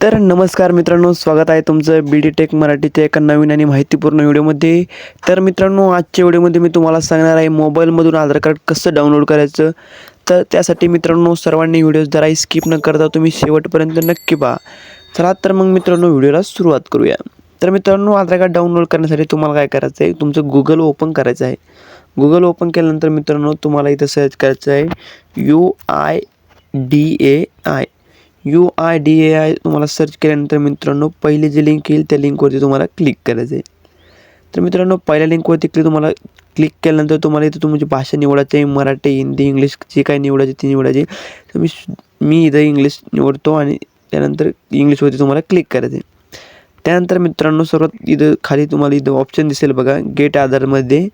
तर नमस्कार मित्रांनो स्वागत आहे तुमचं बी डी टेक मराठीच्या एका नवीन आणि माहितीपूर्ण व्हिडिओमध्ये. तर मित्रांनो आजच्या व्हिडिओमध्ये मी तुम्हाला सांगणार आहे मोबाईलमधून आधार कार्ड कसं डाउनलोड करायचं. तर त्यासाठी मित्रांनो सर्वांनी व्हिडिओ जरा स्किप न करता तुम्ही शेवटपर्यंत नक्की पहा. चला तर मग मित्रांनो व्हिडिओला सुरुवात करूया. तर मित्रांनो आधार कार्ड डाउनलोड करण्यासाठी तुम्हाला काय करायचं आहे? तुमचं गुगल ओपन करायचं आहे. गुगल ओपन केल्यानंतर मित्रांनो तुम्हाला इथं सर्च करायचं आहे. U I D A I U I D A I तुम्हाला सर्च केल्यानंतर मित्रांनो पहिली जी लिंक येईल त्या लिंकवरती तुम्हाला क्लिक करायचं आहे. तर मित्रांनो पहिल्या लिंकवरती क्लिक तुम्हाला क्लिक केल्यानंतर तुम्हाला इथं तुमची भाषा निवडायची आहे. मराठी हिंदी इंग्लिश जी काय निवडायची ती निवडायची तर मी मी इथं इंग्लिश निवडतो आणि त्यानंतर इंग्लिशवरती तुम्हाला क्लिक करायचं आहे. त्यानंतर मित्रांनो सर्वात इथं खाली तुम्हाला इथं ऑप्शन दिसेल बघा गेट आधारमध्ये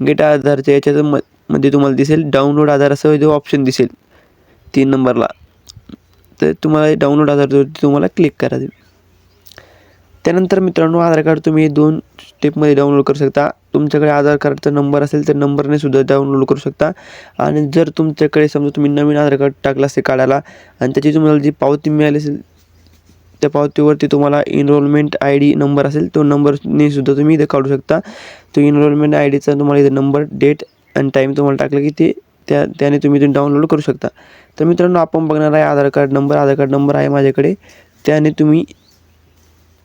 गेट आधारच्या याच्यात म मध्ये तुम्हाला दिसेल डाउनलोड आधार असं इथं ऑप्शन दिसेल. तीन नंबरला. तर तुम्हाला डाउनलोड आधारवरती तुम्हाला क्लिक करावे त्यानंतर मित्रांनो आधार कार्ड तुम्ही दोन स्टेपमध्ये डाउनलोड करू शकता. तुमच्याकडे आधार कार्डचा नंबर असेल तर नंबरने सुद्धा डाउनलोड करू शकता. आणि जर तुमच्याकडे समजा तुम्ही नवीन आधार कार्ड टाकलं असेल काढायला आणि त्याची तुम्हाला जी पावती मिळाली असेल त्या पावतीवरती तुम्हाला इनरोलमेंट आय डी नंबर असेल तो नंबरने सुद्धा तुम्ही इथे काढू शकता. तो इनरोलमेंट आय डीचा तुम्हाला इथे नंबर डेट आणि टाईम तुम्हाला टाकलं की ते त्या त्याने तुम्ही ते डाउनलोड करू शकता. तर मित्रांनो आपण बघणार आहे Aadhaar card number Aadhaar card number आहे माझ्याकडे. त्याने तुम्ही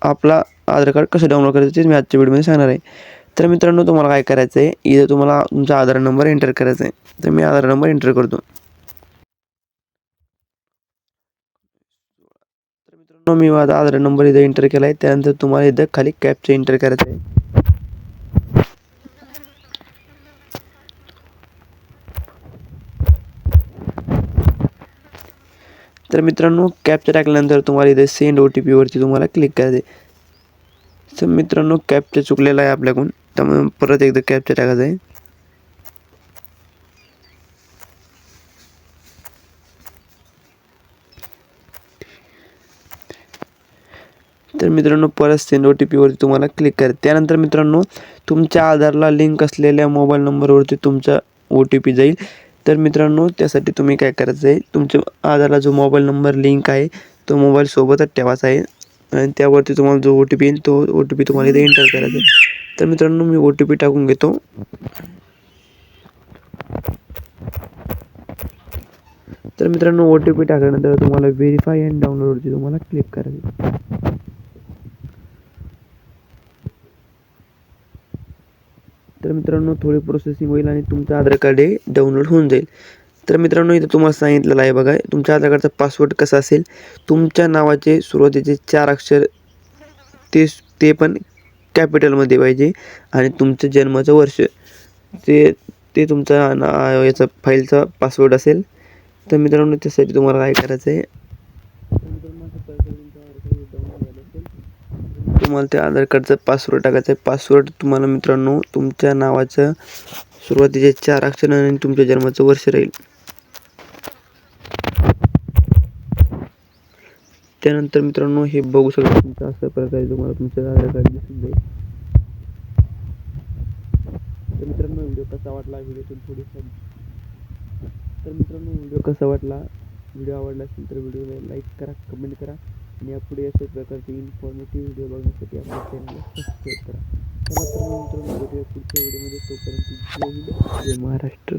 आपला आधार कार्ड कसं डाउनलोड करायचं ते मी आजच्या व्हिडिओमध्ये सांगणार आहे. तर मित्रांनो तुम्हाला काय करायचं आहे इथं तुम्हाला तुमचा आधार नंबर एंटर करायचा आहे. तर मी आधार नंबर एंटर करतो. तर मित्रांनो मी माझा आधार नंबर इथं एंटर केला आहे त्यानंतर तुम्हाला इथं खाली कॅबचं एंटर करायचं आहे तर मित्रांनो कॅपचा टाकल्यानंतर तुम्हाला इथे सेंड ओ टी पीवरती तुम्हाला क्लिक करायचं तर मित्रांनो कॅपचा चुकलेला आहे आपल्याकडून. त्यामुळे परत एकदा कॅप्चर टाकायचा आहे तर मित्रांनो परत सेंड ओ टी पीवरती तुम्हाला क्लिक करा त्यानंतर मित्रांनो तुमच्या आधारला लिंक असलेल्या मोबाईल नंबरवरती तुमचा ओ टी पी जाईल. तर मित्रांनो त्यासाठी तुम्ही काय करायचं आहे तुमच्या आधारला जो मोबाईल नंबर लिंक आहे तो मोबाईल सोबतच ठेवायचा आहे. आणि त्यावरती तुम्हाला जो ओ टी पी येईल तो ओ टी पी तुम्हाला इथे एंटर करायचा आहे. तर मित्रांनो मी ओ टी पी टाकून घेतो. तर मित्रांनो ओ टी पी टाकल्यानंतर तुम्हाला व्हेरीफाय अँड डाउनलोडवरती तुम्हाला क्लिक करायचं तर मित्रांनो थोडी प्रोसेसिंग होईल आणि तुमचं आधार कार्ड हे डाउनलोड होऊन जाईल. तर मित्रांनो इथं तुम्हाला सांगितलेलं आहे बघा तुमच्या आधार कार्डचा पासवर्ड कसा असेल तुमच्या नावाचे सुरुवातीचे चार अक्षर ते ते पण कॅपिटलमध्ये पाहिजे आणि तुमचं जन्माचं वर्ष ते ते तुमचा ना याचा फाईलचा पासवर्ड असेल. तर मित्रांनो त्यासाठी तुम्हाला काय करायचं आहे तुम्हाला त्या आधार कार्डचा पासवर्ड टाकायचा आहे. पासवर्ड तुम्हाला मित्रांनो तुमच्या नावाचं सुरुवातीचे चार अक्षर आणि तुमच्या जन्माचं वर्ष राहील. त्यानंतर मित्रांनो हे बघू शकता तुमचं अशा प्रकारे तुम्हाला तुमचं आधार कार्ड दिसून जाईल. तर मित्रांनो व्हिडिओ कसा वाटला व्हिडिओतून थोडी तर मित्रांनो व्हिडिओ कसा वाटला व्हिडिओ आवडला असेल तर व्हिडिओला लाईक करा कमेंट करा. आणि यापुढे अशाच प्रकारचे इन्फॉर्मेटिव्ह व्हिडिओ बघण्यासाठी आपल्या चॅनलला सबस्क्राईब करा. चला तर मग मित्रांनो भेटूया पुढच्या व्हिडिओमध्ये तोपर्यंत जय हिंद. जय महाराष्ट्र.